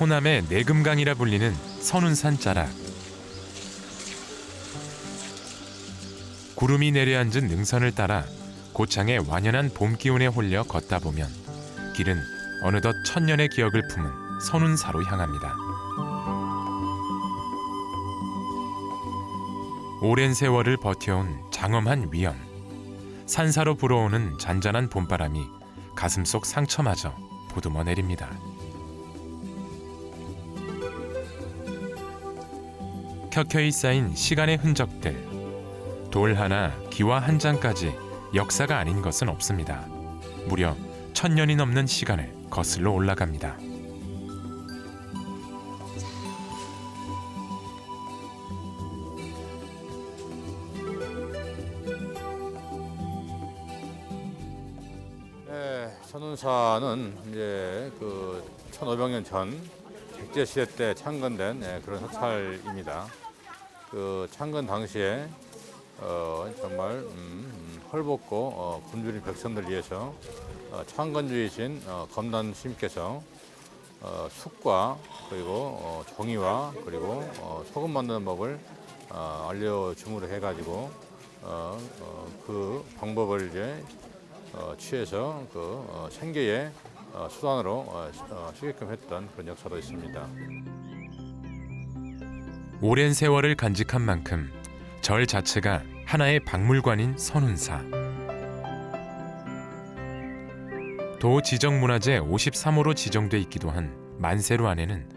호남의 내금강이라 불리는 선운산 자락. 구름이 내려앉은 능선을 따라 고창의 완연한 봄 기운에 홀려 걷다 보면 길은 어느덧 천년의 기억을 품은 선운사로 향합니다. 오랜 세월을 버텨온 장엄한 위험. 산사로 불어오는 잔잔한 봄바람이 가슴 속 상처마저 보듬어 내립니다. 켜켜이 쌓인 시간의 흔적들. 돌 하나, 기와 한 장까지 역사가 아닌 것은 없습니다. 무려 천 년이 넘는 시간을 거슬러 올라갑니다. 네, 선운사는 이제 그 1500년 전 백제 시대 때 창건된 예, 그런 사찰입니다. 그 창건 당시에 어, 정말 음, 음, 헐벗고 어, 굶주린 백성들 위해서 어, 창건주이신 어, 검단 스님께서 어, 숙과 그리고 어, 종이와 그리고 어, 소금 만드는 법을 어, 알려줌으로 해가지고 어, 어, 그 방법을 이제 어, 취해서 그 어, 생계의 어, 수단으로 어, 쓰- 어, 쓰게끔 했던 그런 역사도 있습니다. 오랜 세월을 간직한 만큼 절 자체가 하나의 박물관인 선운사. 도 지정문화재 53호로 지정돼 있기도 한 만세로 안에는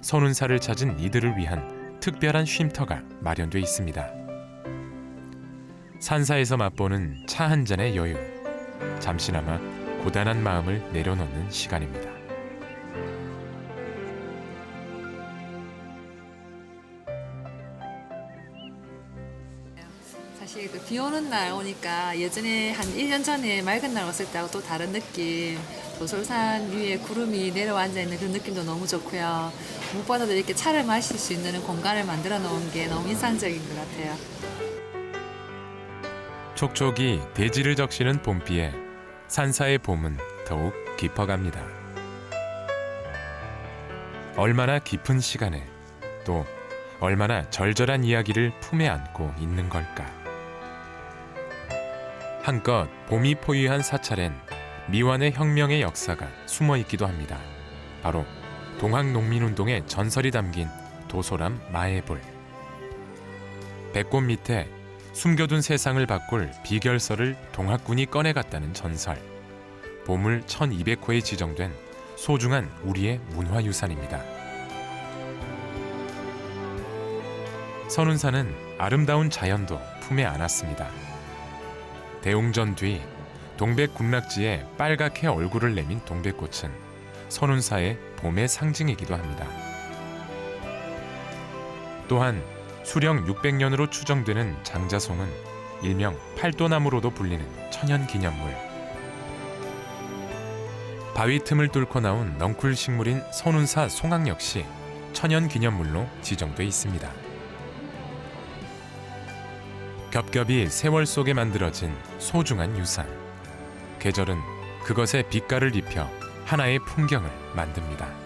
선운사를 찾은 이들을 위한 특별한 쉼터가 마련돼 있습니다. 산사에서 맛보는 차 한 잔의 여유, 잠시나마 고단한 마음을 내려놓는 시간입니다. 사실 그 비 오는 날 오니까 예전에 한 1년 전에 맑은 날 왔을 때하고 또 다른 느낌. 도솔산 위에 구름이 내려앉아 있는 그런 느낌도 너무 좋고요. 무엇보다도 이렇게 차를 마실 수 있는 공간을 만들어 놓은 게 너무 인상적인 것 같아요. 촉촉이 대지를 적시는 봄비에 산사의 봄은 더욱 깊어갑니다. 얼마나 깊은 시간에 또 얼마나 절절한 이야기를 품에 안고 있는 걸까. 한껏 봄이 포위한 사찰엔 미완의 혁명의 역사가 숨어 있기도 합니다. 바로 동학농민운동의 전설이 담긴 도소람 마애불. 배꼽 밑에 숨겨둔 세상을 바꿀 비결서를 동학군이 꺼내갔다는 전설. 보물 1200호에 지정된 소중한 우리의 문화유산입니다. 선운사는 아름다운 자연도 품에 안았습니다. 대웅전 뒤 동백 군락지에 빨갛게 얼굴을 내민 동백꽃은 선운사의 봄의 상징이기도 합니다. 또한 수령 600년으로 추정되는 장자송은 일명 팔도나무로도 불리는 천연 기념물. 바위 틈을 뚫고 나온 넝쿨 식물인 선운사 송악 역시 천연 기념물로 지정돼 있습니다. 겹겹이 세월 속에 만들어진 소중한 유산. 계절은 그것에 빛깔을 입혀 하나의 풍경을 만듭니다.